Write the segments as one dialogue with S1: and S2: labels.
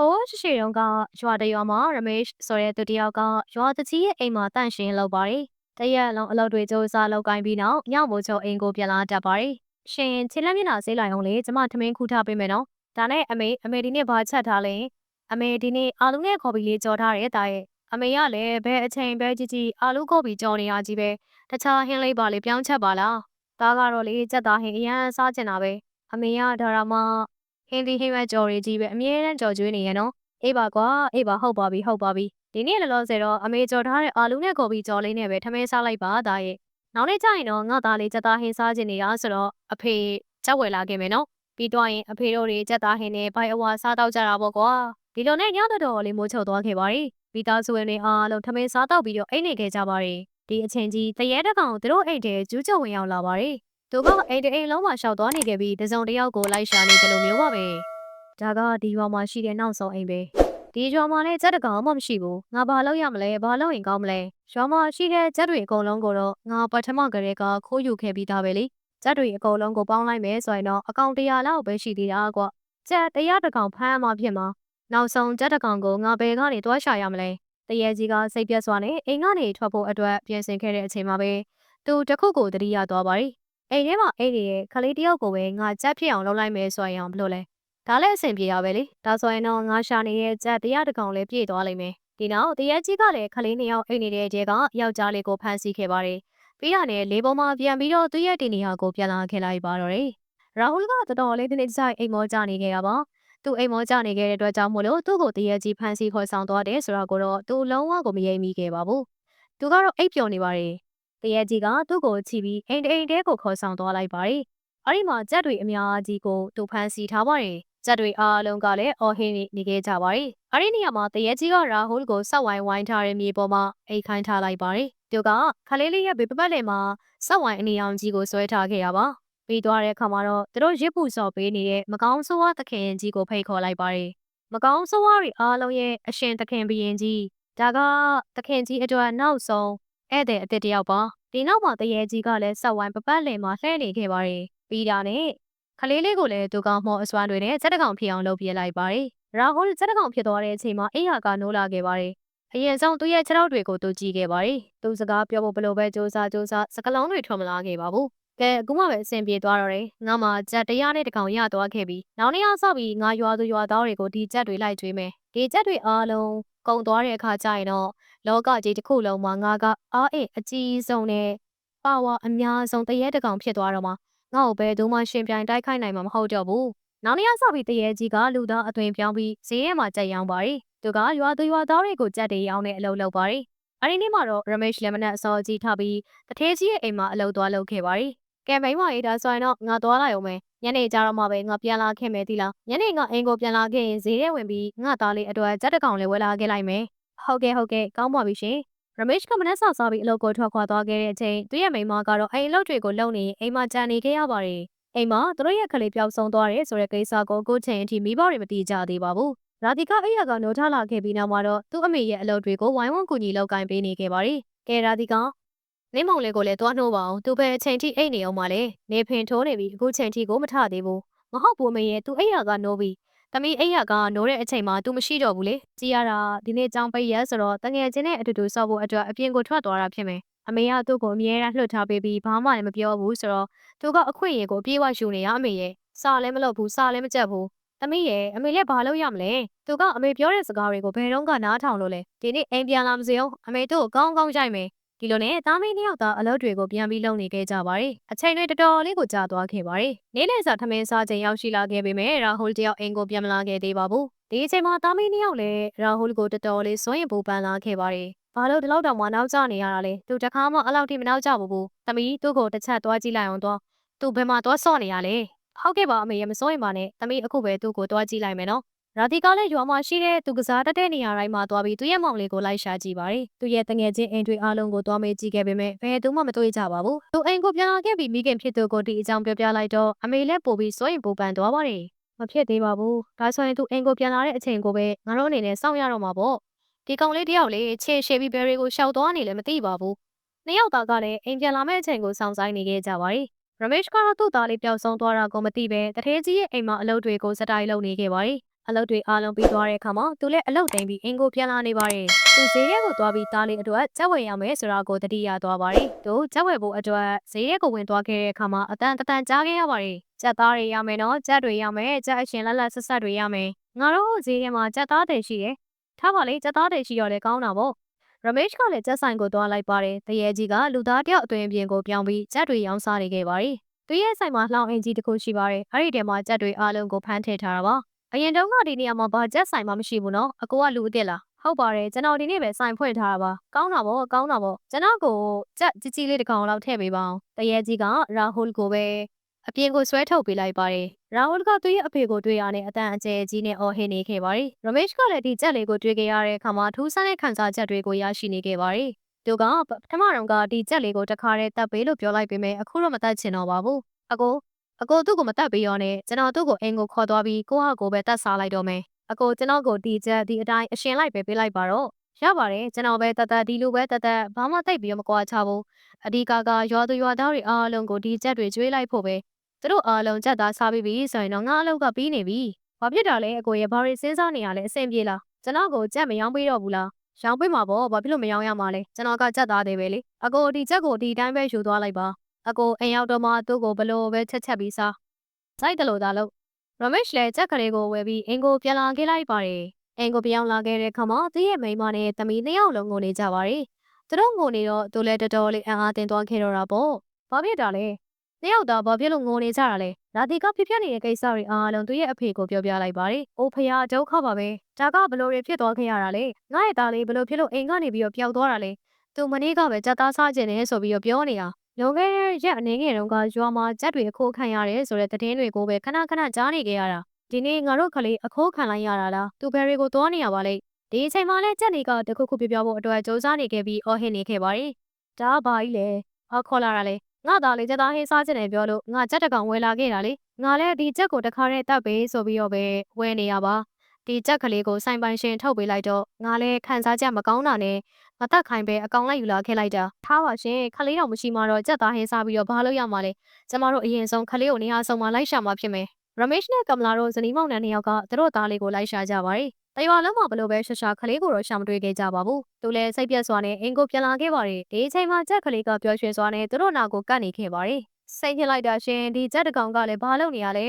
S1: ဟိုးရှိရှိတုန်းကရွာတစ်ရွာမှာရမေ့ဆိုတဲ့သူတစ်ယောက်ကရွာတကြီးရဲ့အိမ်မှာတန့်ရှင်းလုပ်ပါတယ်။တရက်လုံးအလုပ်တွေစူးစမ်းလုပ်ကိုင်းပြီးနောက်ညမို့ချုံအိမ်ကိုပြန်လာတတ်ပါတယ်။ရှင်ချင်းလက်မျက်နှာဆေးလိုက်အောင်လေကျမထမင်းခူးထားပေးမယ်နော်။ဒါနဲ့အမေအမေဒီနေ့ဘာချက်ထားလဲ။အမေဒီနေ့အာလူနဲ့ခေါ်ပြီးလေးကြော်ထားတယ်တာရဲ့။အမေကလည်းဘယ်အချိန်ပဲကြည့်ကြည့်အာလူခေါ်ပြီးကြော်နေရကြီးပဲ။တခြားဟင်းလေးပါလေပြောင်းချက်ပါလား။ဒါကတော့လေစက်သားဟင်းအရန်စားကျင်တာပဲ။အမေကဒါရမ ဟင်းဒီဟင်းမဲ့ကြော်ရီကြီးပဲအမြဲတမ်းကြော်ကျွေးနေရနော်။အေးပါကွာအေးပါဟုတ်ပါပြီဟုတ်ပါပြီဒီနေ့လောလောဆယ်တော့အမေကြော်ထားတဲ့အာလူနဲ့ကော်ပီကြော်လေးနဲ့ပဲထမင်းစားလိုက်ပါသားရဲ့နောက်နေ့ကျရင်တော့ငါသားလေးစက်သားဟင်းစားခြင်းနေတာဆိုတော့အဖေကြောက်ဝယ်လာခဲ့မယ်နော်ပြီးတော့ရင်အဖေတို့တွေစက်သားဟင်းနဲ့ဘိုင်အဝါစားတော့ကြတာပေါ့ကွာဒီလိုနဲ့ညတော်တော်လေးမိုးချုပ်သွားခဲ့ပါရီမိသားစုဝင်တွေအားလုံးထမင်းစားတော့ပြီးတော့အိတ်နေခဲ့ကြပါရီဒီအချိန်ကြီးတရေတကောင်သူတို့အိတ်တဲကျူးကျော်ဝင်ရောက်လာပါရီ သူကအိမ်တအိမ်လုံးမှာရှောက်သွားနေခဲ့ပြီးတစုံတစ်ယောက်ကိုလိုက်ရှာနေတယ်လို့မျိုးပါပဲဒါကဒီရွာမှာရှိတဲ့နောက်ဆုံးအိမ်ပဲဒီရွာမှာလည်းစက်တကောင်မှမရှိဘူးငါဘာလုပ်ရမလဲဘာလုပ်ရင်ကောင်းမလဲရွာမှာရှိတဲ့စက်တွေအကုန်လုံးကိုတော့ငါပထမကလေးကခိုးယူခဲ့ပြီးသားပဲလေစက်တွေအကုန်လုံးကိုပေါင်းလိုက်မယ်ဆိုရင်တော့အကောင်တရာလောက်ပဲရှိသေးတာကွစက်တရားတကောင်ဖမ်းမှဖြစ်မှာနောက်ဆုံးစက်တကောင်ကိုငါဘယ်ကနေတွားရှာရမလဲတရေကြီးကစိတ်ပြတ်စွာနဲ့အိမ်ကနေထွက်ဖို့အတွက်ပြင်ဆင်ခဲ့တဲ့အချိန်မှာပဲသူတခုကိုတတိယသွားပါရီ အိမ်ထဲမှာအိမ်ရဲ့ခလေးတယောက်ကိုပဲငါကြက်ဖြစ်အောင်လုပ်လိုက်မယ်ဆိုရင်အောင်ဘလို့လဲဒါလည်းအဆင်ပြေရပဲလေဒါဆိုရင်တော့ငါရှာနေတဲ့ကြက်တရားတကောင်လည်းပြည့်သွားလိမ့်မယ်ဒီနောက်တရက်ကြီးကလည်းခလေးနှစ်ယောက်အိမ်နေတဲ့တဲကယောက်ျားလေးကိုဖမ်းဆီးခဲ့ပါတယ်ပြီးတာနဲ့လေးပေါ်မှာပြန်ပြီးတော့သူ့ရဲ့တင်နေဟာကိုပြန်လာခဲ့လိုက်ပါတော့တယ်ရာဟူလ်ကတော်တော်လေးဒီနေ့ဆိုင်အိမ်မောကြနေခဲ့ရပါသူအိမ်မောကြနေခဲ့တဲ့အတွက်ကြောင့်မို့လို့သူ့ကိုတရက်ကြီးဖမ်းဆီးခေါ်ဆောင်သွားတယ်ဆိုတော့ကိုတော့သူလုံးဝကိုမယိမ့်မိခဲ့ပါဘူးသူကတော့အိပ်ပျော်နေပါတယ် တရက်ကြီးကသူ့ကိုချီပြီးအိမ်တိန်တဲကိုခေါ်ဆောင်သွားလိုက်ပါတယ်အဲ့ဒီမှာကြက်တွေအများကြီးကိုသူဖမ်းဆီးထားပါတယ်ကြက်တွေအားလုံးကလည်းအော်ဟင်းနေခဲ့ကြပါတယ်။အဲဒီနေရာမှာတရေကြီးကရာဟူးကိုစောက်ဝိုင်းဝိုင်းထားတဲ့မြေပေါ်မှာအိတ်ခိုင်းထားလိုက်ပါတယ်။သူကခလေးလေးရဲ့ဘေးပပတ်လည်မှာစောက်ဝိုင်းအနေအောင်ကြီးကိုဆွဲထားခဲ့ရပါ။ပြီးသွားတဲ့အခါမှာတော့သူတို့ရစ်ပူစော်ပေးနေတဲ့မကောင်းဆိုးဝါးသခင်ကြီးကိုဖိတ်ခေါ်လိုက်ပါတယ်။မကောင်းဆိုးဝါးတွေအားလုံးရဲ့အရှင်သခင်ဘရင်ကြီးဒါကသခင်ကြီးအတွက်နောက်ဆုံး ဧည့်သည်အစ်စ်တယောက်ပါ။ဒီနောက်မှာတရေကြီးကလည်းစောက်ဝိုင်းပပတ်လည်မှာလှည့်နေခဲ့ပါတယ်။ပြီးတာနဲ့ခလေးလေးကိုလည်းသူကမော်အစွမ်းတွေနဲ့စက်တကောင်ဖြစ်အောင်လုပ်ပြလိုက်ပါတယ်။ရာဟိုလ်စက်တကောင်ဖြစ်သွားတဲ့အချိန်မှာအိယာကနိုးလာခဲ့ပါတယ်။အရင်ဆုံးသူ့ရဲ့ခြေထောက်တွေကိုသူကြည့်ခဲ့ပါတယ်။သူစကားပြောဖို့ဘလို့ပဲစူးစမ်းစူးစမ်းစကလုံးတွေထွက်မလာခဲ့ပါဘူး။ကဲအခုမှပဲအဆင်ပြေသွားတော့တယ်။ငါမှကြက်တရားနဲ့တကောင်ရသွားခဲ့ပြီးနောက်နေ့အောင်ဆောက်ပြီးငါရွာသူရွာသားတွေကိုဒီကြက်တွေလိုက်ကျွေးမယ်။ဒီကြက်တွေအားလုံးကုန်သွားတဲ့အခါကျရင်တော့ လောကကြီးတစ်ခုလုံးမှာငါကအားအင်အကြီးဆုံးနဲ့ပါဝါအများဆုံးတရေတကောင်ဖြစ်သွားတော့မှာငါ့ကိုဘယ်သူမှရှင်ပြိုင်တိုက်ခိုက်နိုင်မှာမဟုတ်တော့ဘူး။နောက်နေ့ရစပြီးတရေကြီးကလူသားအသွင်ပြောင်းပြီးဈေးထဲမှာကြက်ရောင်းပါရီ။သူကရွာသူရွာသားတွေကိုကြက်တွေရောင်းတဲ့အလုပ်လုပ်ပါရီ။အဲဒီနေ့မှာတော့ Ramesh လက်မနက်အစောကြီးထားပြီးတထေးကြီးရဲ့အိမ်မှာအလုပ်သွားလုပ်ခဲ့ပါရီ။ကဲမိန်းမရေးဒါဆိုရင်တော့ငါသွားလိုက်အောင်မယ်။ညနေကြတော့မှပဲငါပြန်လာခဲ့မယ်သီလား။ညနေငါအိမ်ကိုပြန်လာခဲ့ရင်ဈေးထဲဝင်ပြီးငါသားလေးအတွက်ကြက်တကောင်လေးဝယ်လာခဲ့လိုက်မယ်။ ဟုတ်ကဲ့ဟုတ်ကဲ့ကောင်းပါပြီရှင်။ရမေ့ကမနက်ဆောက်စားပြီးအလုပ်ကိုထွက်ခွာသွားခဲ့တဲ့အချိန်သူ့ရဲ့မိန်းမကတော့အိမ်အလုပ်တွေကိုလုပ်နေအိမ်မှာကြံနေခဲ့ရပါတယ်။အိမ်မှာသူတို့ရဲ့ကလေးပျောက်ဆုံးသွားတယ်ဆိုတဲ့ကိစ္စကိုကိုချိန်အထိမိဘတွေမသိကြသေးပါဘူး။ရာဒီကအိယာကနိုးထလာခဲ့ပြီးနောက်မှာတော့သူ့အမေရဲ့အလုပ်တွေကိုဝိုင်းဝန်းကူညီလုပ်ကိုင်ပေးနေခဲ့ပါတယ်။ကဲရာဒီကနေမောင်လေးကိုလည်းသွားနှိုးပါအောင်သူပဲအချိန်ထိအိတ်နေအောင်ပါလေနေဖင်ထိုးနေပြီအခုချိန်ထိကိုမထသေးဘူးမဟုတ်ဘူးမေရဲ့သူအိယာကနိုးပြီး။ သမီးအိယာကနိုးတဲ့အချိန်မှာ तू မရှိတော့ဘူးလေ။ကြည်ရတာဒီနေ့ကြောင်ပိတ်ရက်ဆိုတော့တငယ်ချင်းနဲ့အတူတူစောက်ဖို့အတွက်အပြင်ကိုထွက်သွားတာဖြစ်မယ်။အမေကသူ့ကိုအမြဲတမ်းလှုပ်ထားပေးပြီးဘာမှလည်းမပြောဘူးဆိုတော့သူကအခွင့်အရေးကိုပြေးဝယူနေရအမေရဲ့။စာလည်းမလုပ်ဘူးစာလည်းမကြက်ဘူး။သမီးရဲ့အမေလည်းဘာလုပ်ရမလဲ။သူကအမေပြောတဲ့စကားတွေကိုဘယ်တော့ကနားထောင်လို့လဲ။ဒီနေ့အိမ်ပြန်လာမစေအောင်အမေတို့ကိုကောင်းကောင်းကြိုက်မယ်။ ဒီလိုနဲ့သားမင်းနှစ်ယောက်သားအလုပ်တွေကိုပြန်ပြီးလုပ်နေခဲ့ကြပါတယ်။အချိန်တွေတော်တော်လေးကိုကြာသွားခဲ့ပါတယ်။နေ့လည်စာထမင်းစားချိန်ရောက်ရှိလာခဲ့ပေမဲ့ရာဟူလ်တယောက်အိမ်ကိုပြန်မလာခဲ့သေးပါဘူး။ဒီအချိန်မှာသားမင်းနှစ်ယောက်လည်းရာဟူလ်ကိုတော်တော်လေးစွန့်ရင်ပူပန်လာခဲ့ပါတယ်။ဘာလို့ဒီလောက်တောင်မှနောက်ကျနေရတာလဲ။သူတခါမှအလောက်ထိမနောက်ကျဘူးဘူး။သမီးသူ့ကိုတစ်ချက်သွားကြည့်လိုက်အောင်တော့။သူဘယ်မှာသွားဆော့နေရလဲ။ဟုတ်ကဲ့ပါအမေရမစိုးရင်ပါနဲ့။သမီးအခုပဲသူ့ကိုသွားကြည့်လိုက်မယ်နော်။ ရာသီကလည်းရွာမှာရှိတဲ့သူကစားတတ်တဲ့နေရာတိုင်းမှာသွားပြီးသူ့ရဲ့မောင်လေးကိုလိုက်ရှာကြည့်ပါတယ်။သူ့ရဲ့တငယ်ချင်းအိမ်တွေအားလုံးကိုသွားမေးကြည့်ခဲ့ပေမဲ့ဘယ်သူမှမတွေ့ကြပါဘူး။သူအိမ်ကိုပြန်လာခဲ့ပြီးမိခင်ဖြစ်သူကိုဒီအကြောင်းပြောပြလိုက်တော့အမေလည်းပို့ပြီးစိုးရင်ပူပန်သွားပါတယ်။မဖြစ်သေးပါဘူး။ဒါဆိုရင်သူအိမ်ကိုပြန်လာတဲ့အချိန်ကိုပဲငါတို့အနေနဲ့စောင့်ရတော့မှာပေါ့။ဒီကောင်လေးတယောက်လေးချေရှေပြီးဘယ်တွေကိုရှောက်သွားနေလဲမသိပါဘူး။နှစ်ယောက်သားကလည်းအိမ်ပြန်လာမယ့်အချိန်ကိုစောင့်ဆိုင်နေခဲ့ကြပါတယ်။ Ramesh ကတော့သူ့သားလေးပျောက်ဆုံးသွားတာကိုမသိပဲတထေးကြီးရဲ့အိမ်မှာအလုပ်တွေကိုစတိုင်လုပ်နေခဲ့ပါတယ်။ အလုပ်တွေအားလုံးပြီးသွားတဲ့အခါမှာသူလည်းအလုပ်သိမ်းပြီးအင်ကိုပြန်လာနေပါတယ်သူဈေးရဲကိုသွားပြီးသားလေးအတွက်ကြက်ဝယ်ရမယ်ဆိုတာကိုတတိယသွားပါတယ်သူကြက်ဝယ်ဖို့အတွက်ဈေးရဲကိုဝင်သွားခဲ့တဲ့အခါမှာအတန်တတန်ကြားခဲ့ရပါတယ်ကြက်သားတွေရမယ်နော်ကြက်တွေရမယ်ကြက်အရှင်လက်လက်ဆက်ဆက်တွေရမယ်ငါတို့ဈေးထဲမှာကြက်သားတွေရှိတယ်ထားပါလေကြက်သားတွေရှိတော့လေကောင်းတာပေါ့ရမေ့ကလည်းကြက်ဆိုင်ကိုသွားလိုက်ပါတယ်တရေကြီးကလူသားတယောက်အတွင်ပြင်ကိုပြောင်းပြီးကြက်တွေရောင်းစားနေခဲ့ပါတယ်သူရဲ့ဆိုင်မှာလှောင်အင်ကြီးတစ်ခုရှိပါတယ်အဲ့ဒီထဲမှာကြက်တွေအားလုံးကိုဖမ်းထည့်ထားတာပါ အရင်တုန်းကဒီနေရာမှာဘာကြက်ဆိုင်မှမရှိဘူးနော်အကိုကလူအစ်စ်လားဟုတ်ပါတယ်ကျွန်တော်ဒီနေ့ပဲဆိုင်ဖွင့်ထားတာပါကောင်းတာပေါ့ကောင်းတာပေါ့ကျွန်တော်ကိုကြက်ကြီးကြီးလေးတစ်ကောင်လောက်ထည့်ပေးပါအောင်တရေကြီးကရာဟူလ်ကိုပဲအပြင်ကိုဆွဲထုတ်ပေးလိုက်ပါတယ်ရာဟူလ်ကသူ့ရဲ့အဖေကိုတွေ့ရတဲ့အတန်အကျယ်ကြီးနဲ့အော်ဟစ်နေခဲ့ပါတယ်ရမေ့ကလည်းဒီကြက်လေးကိုတွေ့ခဲ့ရတဲ့အခါမှာထူးဆန်းတဲ့ခံစားချက်တွေကိုရရှိနေခဲ့ပါတယ်သူကပထမတော့ကဒီကြက်လေးကိုတခါတည်းတပ်ပေးလို့ပြောလိုက်ပေမဲ့အခုတော့မတတ်ချင်တော့ပါဘူးအကို အကိုသူ့ကိုမတတ်ပေးရောနဲ့ကျွန်တော်သူ့ကိုအင်ကိုခေါ်သွားပြီးကိုဟာကိုပဲတတ်စားလိုက်တော့မယ်အကိုကျွန်တော်ကိုဒီချက်ဒီအတိုင်းအရှင်လိုက်ပဲပေးလိုက်ပါတော့ရပါတယ်ကျွန်တော်ပဲတတ်တတ်ဒီလိုပဲတတ်တတ်ဘာမှတိတ်ပြီးတော့မကွာချဘူးအဒီကာကရွာသူရွာသားတွေအားလုံးကိုဒီချက်တွေကျွေးလိုက်ဖို့ပဲသူတို့အားလုံးချက်သားစားပြီးပြီဆိုရင်တော့ငါအလုပ်ကပြီးနေပြီဘာဖြစ်တာလဲအကိုရဲ့ဘာတွေစဉ်းစားနေရလဲအဆင်ပြေလားကျွန်တော်ကိုချက်မရောင်းပေးတော့ဘူးလားရောင်းပေးမှာပေါ့ဘာဖြစ်လို့မရောင်းရမှာလဲကျွန်တော်ကချက်သားသေးပဲလေအကိုဒီချက်ကိုဒီတိုင်းပဲယူသွားလိုက်ပါ အကိုအိမ်ရောက်တော့မှသူ့ကိုဘလို့ပဲချက်ချက်ပြီးစားစိုက်တယ်လို့သာလို့ရမက်လည်းကြက်ကလေးကိုဝယ်ပြီးအင်ကိုပြန်လာခဲ့လိုက်ပါတယ်။အင်ကိုပြောင်းလာခဲ့တဲ့ခါမှာသူ့ရဲ့မိန်းမနဲ့သမီးနှစ်ယောက်လုံးငိုနေကြပါတယ်။သူတို့ငိုနေတော့သူလည်းတော်တော်လေးအံ့အားသင့်သွားခဲ့တော့တာပေါ့။ဘာဖြစ်တာလဲ။နှစ်ယောက်သားဘာဖြစ်လို့ငိုနေကြတာလဲ။လာတီကဖြစ်ဖြစ်နေတဲ့ကိစ္စတွေအားလုံးသူ့ရဲ့အဖေကိုပြောပြလိုက်ပါတယ်။အိုဖယားဒုက္ခပါပဲ။ဒါကဘလို့တွေဖြစ်သွားခဲ့ရတာလဲ။ငါ့ရဲ့သားလေးဘလို့ဖြစ်လို့အိမ်ကနေပြီးတော့ပျောက်သွားတာလဲ။သူမနေ့ကပဲကြက်သားစားခြင်းနဲ့ဆိုပြီးတော့ပြောနေတာ။ လွန်ခဲ့တဲ့ရက်အနေငယ်တုန်းကရွာမှာကြက်တွေအခိုးခံရတယ်ဆိုတဲ့သတင်းတွေကိုပဲခဏခဏကြားနေကြရတာဒီနေ့ငါတို့ကလေးအခိုးခံလိုက်ရတာလားသူဘယ်တွေကိုသွားနေရပါလဲဒီအချိန်မှလည်းကြက်တွေကတခုခုပြပြဖို့အတွက်စူးစမ်းနေခဲ့ပြီးအော်ဟစ်နေခဲ့ပါတယ်ဒါဘာကြီးလဲဘာခေါ်လာတာလဲငါသားလေးကြက်သားဟင်းစားခြင်းနဲ့ပြောလို့ငါကြက်တကောင်ဝယ်လာခဲ့တာလေငါလည်းဒီကြက်ကိုတခါတည်းတတ်ပေးဆိုပြီးတော့ပဲဝယ်နေရပါ ဒီကြက်ကလေးကိုစိုင်ပိုင်ရှင်ထုတ်ပေးလိုက်တော့ငါလည်းခံစားချက်မကောင်းတာနဲ့မတက်ခိုင်ပဲအကောင်လိုက်ယူလာခဲ့လိုက်တာထားပါရှင်ခလေးတော်မရှိမှတော့ကြက်သားဟင်းစားပြီးတော့ဘာလို့ရမှာလဲကျမတို့အရင်ဆုံးခလေးကိုနေရာဆုံးမှာလိုက်ရှာမှာဖြစ်မယ်ရမေ့နဲ့ကမလာတို့ဇနီးမောင်နှံနှစ်ယောက်ကသူတို့သားလေးကိုလိုက်ရှာကြပါတယ်တရွာလုံးမှာဘလို့ပဲရှာရှာခလေးကိုတော့ရှာမတွေ့ခဲ့ကြပါဘူးသူလည်းစိတ်ပြတ်စွာနဲ့အင်ကိုပြန်လာခဲ့ပါတယ်ဒီအချိန်မှာကြက်ကလေးကပျော်ရွှင်စွာနဲ့သူတို့နာကိုကတ်နေခဲ့ပါတယ်စိတ်ဖြစ်လိုက်တာရှင်ဒီကြက်တကောင်ကလည်းဘာလုပ်နေရလဲ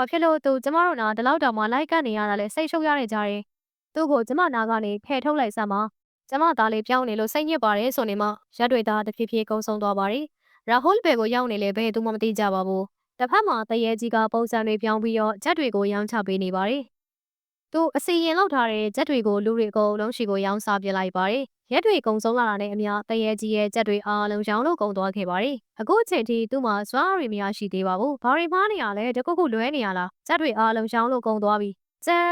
S1: ဘာဖြစ်လို့သူကျမတို့နာဒီလောက်တောင်မှလိုက်ကတ်နေရတာလဲစိတ်ရှုပ်ရနေကြတယ်သူ့ကိုကျမနာကနေဖယ်ထုတ်လိုက်စမ်းပါကျမသားလေးပြောင်းနေလို့စိတ်ညစ်ပါတယ်ဆိုနေမှရက်တွေသားတဖြည်းဖြည်းကုန်းဆုံးသွားပါတယ်ရာဟိုလ်ဘယ်ကိုရောက်နေလဲဘယ်သူမှမသိကြပါဘူးတစ်ဖက်မှာတရေကြီးကပုံစံတွေပြောင်းပြီးတော့ဂျက်တွေကိုရောင်းချပေးနေပါတယ် သူအစီရင်လောက်ထားတဲ့ဂျက်တွေကိုလူတွေအကုန်လုံးရှိကိုရောင်းစားပြလိုက်ပါတယ်ရက်တွေကုံဆုံးလာတာနဲ့အမျှတရေကြီးရဲ့ဂျက်တွေအားလုံးရောင်းလို့ကုန်သွားခဲ့ပါတယ်အခုအချိန်ထိသူ့မှာစွမ်းအားတွေမရရှိသေးပါဘူးဘာတွေမှားနေရလဲတကုတ်ကုလွဲနေရလားဂျက်တွေအားလုံးရောင်းလို့ကုန်သွားပြီဂျက်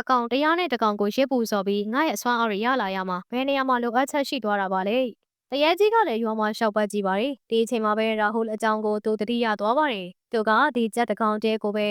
S1: အကောင်တရားနဲ့တကောင်ကိုရစ်ပူစော်ပြီးငါရဲ့အစွမ်းအားတွေရလာရမှာဘယ်နေရာမှာလိုအပ်ချက်ရှိသွားတာပါလဲတရေကြီးကလည်းရွာမှာရှောက်ပတ်ကြည့်ပါတယ်ဒီအချိန်မှာပဲရာဟူလ်အကြောင်းကိုသူတတိယသွားပါတယ်သူကဒီကြက်တကောင်တဲကိုပဲ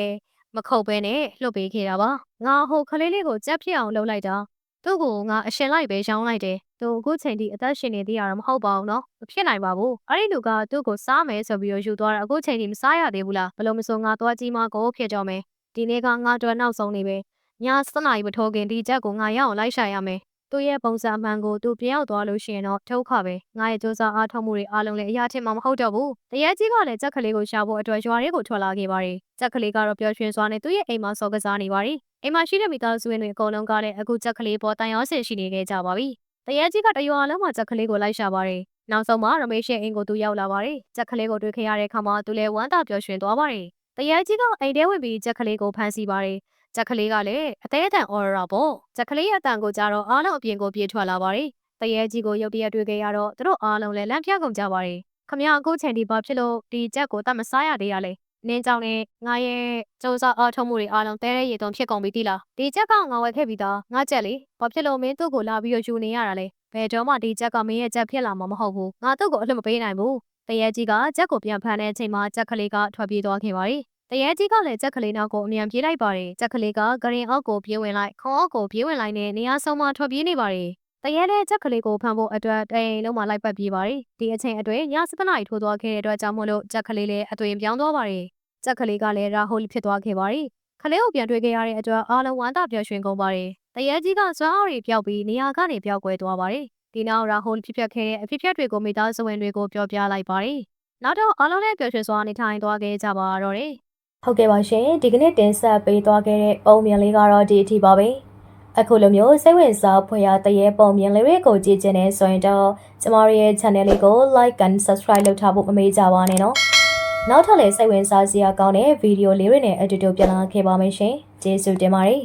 S1: မခုတ်ပဲနဲ့လှုပ်ပေးခဲ့တာပါငါဟိုခလေးလေးကိုကြက်ဖြစ်အောင်လှုပ်လိုက်တာသူ့ကိုငါအရှင်လိုက်ပဲရောင်းလိုက်တယ်သူအခုချိန်ထိအသက်ရှင်နေသေးရတော့မဟုတ်ပါဘူးနော်မဖြစ်နိုင်ပါဘူးအဲ့ဒီလူကသူ့ကိုစားမယ်ဆိုပြီးတော့ယူသွားတာအခုချိန်ထိမစားရသေးဘူးလားဘလို့မဆိုငါသွားကြည့်မှကိုဖြစ်ကြမယ်ဒီနေ့ကငါတို့နောက်ဆုံးနေပဲည7နာရီမထိုးခင်ဒီချက်ကိုငါရအောင်လိုက်ရှာရမယ် သူ့ရဲ့ပုံစံအမှန်ကိုသူပြောင်းသွားလို့ရှိရင်တော့ဒုက္ခပဲငါရဲ့စူးစမ်းအားထုတ်မှုတွေအားလုံးလည်းအရာထင်မှာမဟုတ်တော့ဘူးတရေကြီးကလည်းကြက်ကလေးကိုရှာဖို့အတွက်ရွာလေးကိုထွက်လာခဲ့ပါတယ်ကြက်ကလေးကတော့ပျော်ရွှင်စွာနဲ့သူ့ရဲ့အိမ်မှာစော်ကစားနေပါတယ်အိမ်မှာရှိတဲ့မိသားစုဝင်တွေအကုန်လုံးကလည်းအခုကြက်ကလေးပေါ်တန်ရောစင်ရှိနေခဲ့ကြပါပြီတရေကြီးကတရွာလုံးမှာကြက်ကလေးကိုလိုက်ရှာပါတယ်နောက်ဆုံးမှာရမေးရှင်းအိမ်ကိုသူရောက်လာပါတယ်ကြက်ကလေးကိုတွေ့ခဲ့ရတဲ့အခါမှာသူလည်းဝမ်းသာပျော်ရွှင်သွားပါတယ်တရေကြီးကအိမ်ထဲဝင်ပြီးကြက်ကလေးကိုဖမ်းဆီးပါတယ် ကြက်ကလေးကလည်းအသေးအတန်အော်ရတာပေါ့ကြက်ကလေးရဲ့အတန်ကိုကြတော့အားလုံးအပြင်ကိုပြေးထွက်လာပါတယ်တရေကြီးကိုရုတ်တရက်တွေ့ခဲ့ရတော့သူတို့အားလုံးလည်းလန့်ပြကုန်ကြပါတယ်ခမရအခုချိန်ဒီဘာဖြစ်လို့ဒီကြက်ကိုတတ်မစားရသေးရလဲနင်းကြောင့်နဲ့ငါရဲ့စူးစမ်းအားထုတ်မှုတွေအားလုံးတဲတဲ့ရေတုံဖြစ်ကုန်ပြီတိလားဒီကြက်ကငါဝယ်ခဲ့ပြီးသားငါကြက်လေဘာဖြစ်လို့မင်းသူ့ကိုလာပြီးတော့ယူနေရတာလဲဘယ်တော့မှဒီကြက်ကမင်းရဲ့ကြက်ဖြစ်လာမှာမဟုတ်ဘူးငါသူ့ကိုအလှမပေးနိုင်ဘူးတရေကြီးကကြက်ကိုပြန်ဖမ်းတဲ့အချိန်မှာကြက်ကလေးကထွက်ပြေးသွားခဲ့ပါတယ်တ ရေကြီးကလည်းကြက်ကလေးနောက်ကိုအမြန်ပြေးလိုက်ပါတယ်ကြက်ကလေးကဂရင်အောက်ကိုပြေးဝင်လိုက်ခေါင်းအောက်ကိုပြေးဝင်လိုက်နဲ့နေရာဆုံးမှထွက်ပြေးနေပါတယ်တရဲတဲ့ချက်ကလေးကိုဖမ်းဖို့အတွက်တိမ်လုံးမှလိုက်ပတ်ပြေးပါတယ်ဒီအချိန်အတွင်းည7နာရီထိုးသွားခဲ့တဲ့အတွက်ကြောင့်မို့လို့ချက်ကလေးလည်းအသွင်ပြောင်းသွားပါတယ်ချက်ကလေးကလည်းရာဟိုလ်ဖြစ်သွားခဲ့ပါတယ်ခလေးကိုပြန်တွေ့ခဲ့ရတဲ့အတွက်အားလုံးဝမ်းသာပျော်ရွှင်ကုန်ပါတယ်တရဲကြီးကစွမ်းအားတွေပျောက်ပြီးနေရာကနေပျောက်ကွယ်သွားပါတယ်ဒီနောက်ရာဟိုဖြစ်ပျက်ခဲ့တဲ့အဖြစ်အပျက်တွေကိုမိသားစုဝင်တွေကိုပြောပြလိုက်ပါတယ်နောက်တော့အားလုံးလည်းပျော်ရွှင်စွာနေထိုင်သွားခဲ့ကြပါတော့တယ်
S2: ဟုတ်ကဲ့ပါရှင်ဒီကနေ့တင်ဆက်ပေးသွားခဲ့တဲ့ပုံမြင်လေးကတော့ဒီအထိပါပဲအခုလိုမျိုးစိတ်ဝင်စားဖွယ်ရာတရေပုံမြင်လေးတွေကိုကြည့်ချင်နေဆိုရင်တော့ကျမတို့ရဲ့ channel လေးကို like and subscribe လုပ်ထားဖို့မမေ့ကြပါနဲ့နော်နောက်ထပ်လည်းစိတ်ဝင်စားစရာကောင်းတဲ့ဗီဒီယိုလေးတွေနဲ့အတူတူပြန်လာခဲ့ပါမယ်ရှင်ကျေးဇူးတင်ပါတယ်